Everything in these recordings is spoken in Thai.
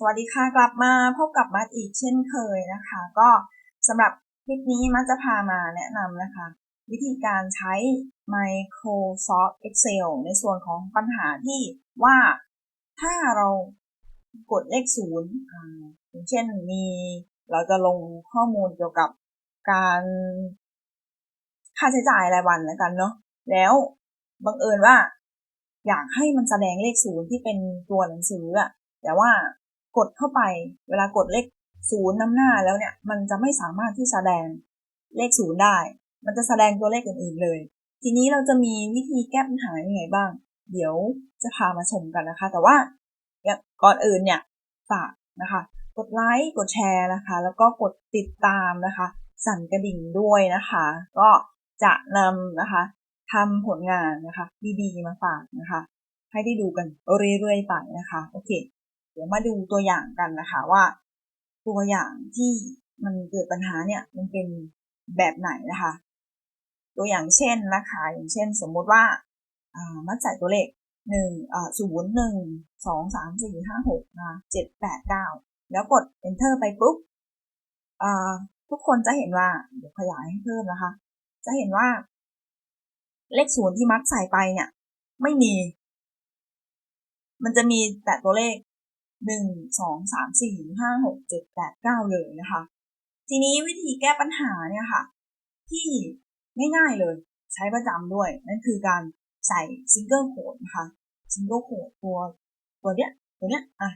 สวัสดีค่ะกลับมาพบกับมัดอีกเช่นเคยนะคะ ก็สำหรับคลิปนี้มัดจะพามาแนะนำนะคะ วิธีการใช้ Microsoft Excel ในส่วนของปัญหาที่ว่าถ้าเรากดเลขศูนย์อย่างเช่นมีเราจะลงข้อมูลเกี่ยวกับการค่าใช้จ่ายรายวันแล้วกันเนาะแล้วบังเอิญว่า อยากให้มันแสดงเลขศูนย์ที่เป็นตัวหนังสืออะแต่ว่า กดเข้าไป เวลากดเลขศูนย์นำหน้าแล้วเนี่ย มันจะไม่สามารถที่แสดงเลขศูนย์ได้ มันจะแสดงตัวเลขอื่นๆเลย ทีนี้เราจะมีวิธีแก้ปัญหายังไงบ้าง เดี๋ยวจะพามาชมกันนะคะ แต่ว่าก่อนอื่นเนี่ยฝากนะคะ กดไลค์กดแชร์นะคะ แล้วก็กดติดตามนะคะ สั่นกระดิ่งด้วยนะคะ ก็จะนำนะคะทำผลงานนะคะ ดีๆมาฝากนะคะ ให้ได้ดูกันเรื่อยๆไปนะคะ โอเค ดี๋ยวมาดูตัวอย่างกันนะคะว่า ตัวอย่างที่มันเกิดปัญหาเนี่ยมันเป็นแบบไหนนะคะ ตัวอย่างเช่นนะคะ อย่างเช่นสมมติว่ามัดใส่ตัวเลขหนึ่งศูนย์หนึ่งสองสามสี่ห้าหกนะเจ็ดแปดเก้าแล้วกด enter ไปปุ๊บทุกคนจะเห็นว่าเดี๋ยวขยายให้เพิ่มนะคะ จะเห็นว่า เลขศูนย์ที่มัดใส่ไปเนี่ย ไม่มี มันจะมีแต่ตัวเลข หนึ่งสองสามสี่ห้าหกเจ็ดแปดเก้าเลยนะคะ ทีนี้วิธีแก้ปัญหาเนี่ยค่ะ ที่ง่ายๆเลยใช้ประจำด้วย นั่นคือการใส่ซิงเกิลโคดนะคะซิงเกิลโคดตัวตัวเนี้ยตัวเนี้ยอะ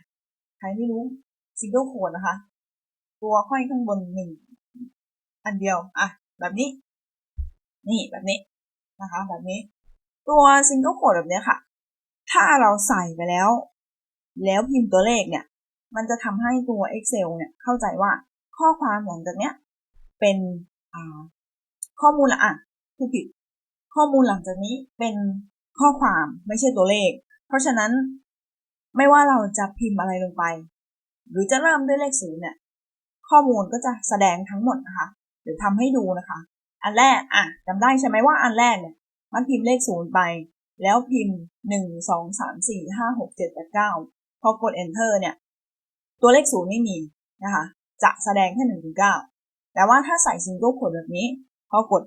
ใครไม่รู้ซิงเกิลโคดนะคะ ตัวค่อยข้างบนหนึ่งอันเดียวอะแบบนี้ นี่แบบนี้นะคะ แบบนี้ ตัวซิงเกิลโคดแบบเนี้ยค่ะ ถ้าเราใส่ไปแล้ว แล้วพิมพ์ตัวเลขเนี่ย มันจะทำให้ตัว Excel เนี่ยเข้าใจว่าข้อความหลังจากเนี้ยเป็นข้อมูลละอะผู้ผิดข้อมูลหลังจากนี้เป็นข้อความไม่ใช่ตัวเลข เพราะฉะนั้นไม่ว่าเราจะพิมพ์อะไรลงไป หรือจะเริ่มด้วยเลขศูนย์เนี่ย ข้อมูลก็จะแสดงทั้งหมดนะคะเดี๋ยวทำให้ดูนะคะ อันแรกอะจำได้ใช่ไหมว่าอันแรกเนี่ย มันพิมพ์เลขศูนย์ไป แล้วพิมพ์หนึ่งสองสามสี่ห้าหกเจ็ดแปดเก้า พอกด enter เนี่ย ตัวเลขศูนย์ไม่มีนะคะ จะแสดงแค่หนึ่งถึงเก้าแต่ว่าถ้าใส่ซิงเกิลโคดแบบนี้ พอกด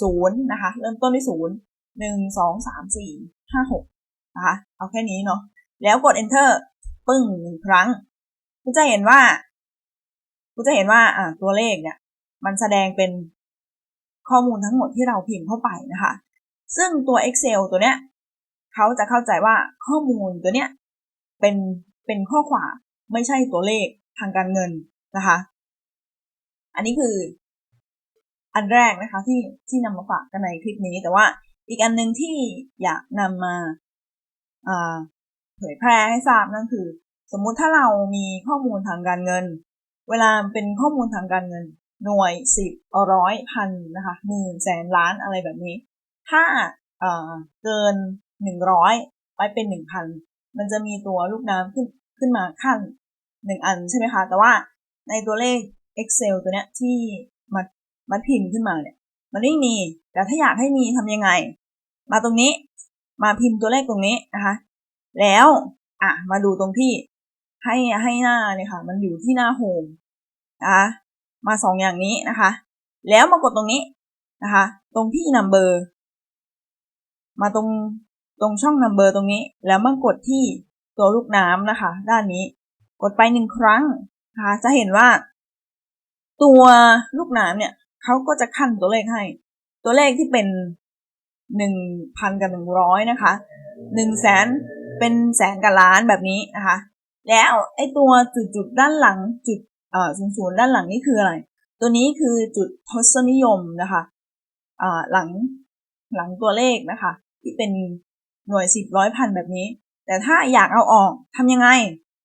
ศูนย์นะคะ เริ่มต้นด้วยศูนย์หนึ่งสองสามสี่ห้าหกนะคะ เอาแค่นี้เนาะ แล้วกด enter ปึ้งหนึ่งครั้ง คุณจะเห็นว่า คุณจะเห็นว่าอ่าตัวเลขเนี่ย มันแสดงเป็นข้อมูลทั้งหมดที่เราพิมพ์เข้าไปนะคะ ซึ่งตัว Excel ตัวเนี้ย เขาจะเข้าใจว่าข้อมูลตัวเนี้ย เป็นเป็นข้อความไม่ใช่ตัวเลขทางการเงินนะคะ อันนี้คืออันแรกนะคะที่ที่นำมาฝากกันในคลิปนี้ แต่ว่าอีกอันหนึ่งที่อยากนำมาเผยแพร่ให้ทราบนั่นคือ สมมุติถ้าเรามีข้อมูลทางการเงิน เวลาเป็นข้อมูลทางการเงิน หน่วยสิบร้อยพันนะคะหมื่นแสนล้านอะไรแบบนี้ ถ้าเกินหนึ่งร้อยไปเป็นหนึ่งพัน มันจะมีตัวลูกน้ำขึ้นขึ้นมาขั้นหนึ่งอันใช่ไหมคะ แต่ว่าในตัวเลข Excel ตัวเนี้ยที่มามาพิมพ์ขึ้นมาเนี่ย มันไม่มี แต่ถ้าอยากให้มีทำยังไง มาตรงนี้ มาพิมพ์ตัวเลขตรงนี้นะคะ แล้วอะมาดูตรงที่ให้ให้หน้าเนี่ยค่ะ มันอยู่ที่หน้าโฮมนะคะมาสองอย่างนี้นะคะ แล้วมากดตรงนี้นะคะ ตรงที่ number มาตรง ตรงช่อง number ตรงนี้ แล้วมากดที่ตัวลูกน้ำนะคะ ด้านนี้ กดไปหนึ่งครั้งนะคะจะเห็นว่า ตัวลูกน้ำเนี่ยเขาก็จะขั้นตัวเลขให้ ตัวเลขที่เป็นหนึ่งพันกับหนึ่งร้อยนะคะหนึ่งแสนเป็นแสนกับล้านแบบนี้นะคะ แล้วไอตัวจุดๆด้านหลังจุดอ่าศูนย์ด้านหลังนี่คืออะไร ตัวนี้คือจุดทศนิยมนะคะอ่าหลังหลังตัวเลขนะคะ ที่เป็น หน่วยสิบร้อยพันแบบนี้ แต่ถ้าอยากเอาออกทำยังไง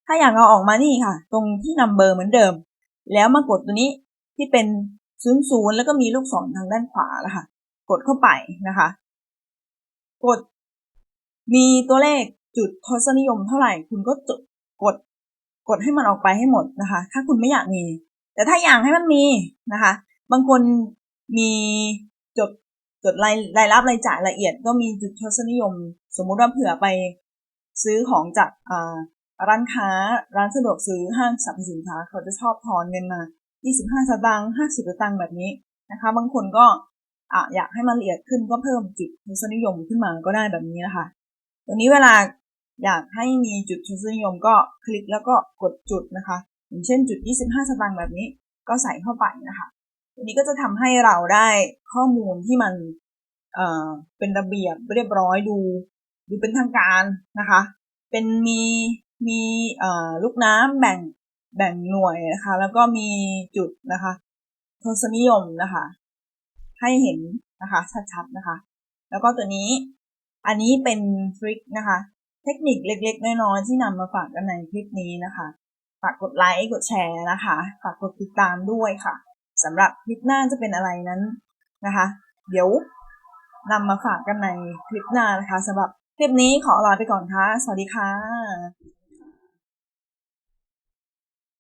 ถ้าอยากเอาออกมานี่ค่ะ ตรงที่นัมเบอร์เหมือนเดิม แล้วมากดตัวนี้ที่เป็นศูนย์ศูนย์แล้วก็มีลูกศรทางด้านขวาแล้วค่ะ กดเข้าไปนะคะ กด มีตัวเลขจุดทศนิยมเท่าไหร่ คุณก็จดกด กดให้มันออกไปให้หมดนะคะ ถ้าคุณไม่อยากมี แต่ถ้าอยากให้มันมีนะคะ บางคนมีจด จดรายรายรับรายจ่ายละเอียดก็มีจุดทศนิยม สมมุติว่าเผื่อไปซื้อของจากร้านค้าร้านสะดวกซื้อห้างสรรพสินค้า เขาจะชอบทอนเงินมา 25 สตางค์50 สตางค์แบบนี้นะคะ บางคนก็ออยากให้มันละเอียดขึ้นก็เพิ่มจุดทศนิยมขึ้นมาก็ได้แบบนี้นะคะตัวนี้เวลาอยากให้มีจุดทศนิยมก็คลิกแล้วก็กดจุดนะคะ อย่างเช่นจุด 25 สตางค์แบบนี้ก็ใส่เข้าไปนะคะ ตัวนี้ก็จะทำให้เราได้ข้อมูลที่มันเอ่อเป็นระเบียบเรียบร้อยดูดูเป็นทางการนะคะ เป็นมีมีเอ่อลูกน้ำแบ่งแบ่งหน่วยนะคะ แล้วก็มีจุดนะคะทศนิยมนะคะ ให้เห็นนะคะชัดๆนะคะ แล้วก็ตัวนี้อันนี้เป็นทริคนะคะ เทคนิคเล็ก ๆ น้อยๆที่นำมาฝากกันในคลิปนี้นะคะ ฝากกดไลค์กดแชร์นะคะ ฝากกดติดตามด้วยค่ะ สำหรับคลิปหน้าจะเป็นอะไรนั้นนะคะ เดี๋ยวนำมาฝากกันในคลิปหน้านะคะสำหรับคลิปนี้ขอลาไปก่อนค่ะ สวัสดีค่ะ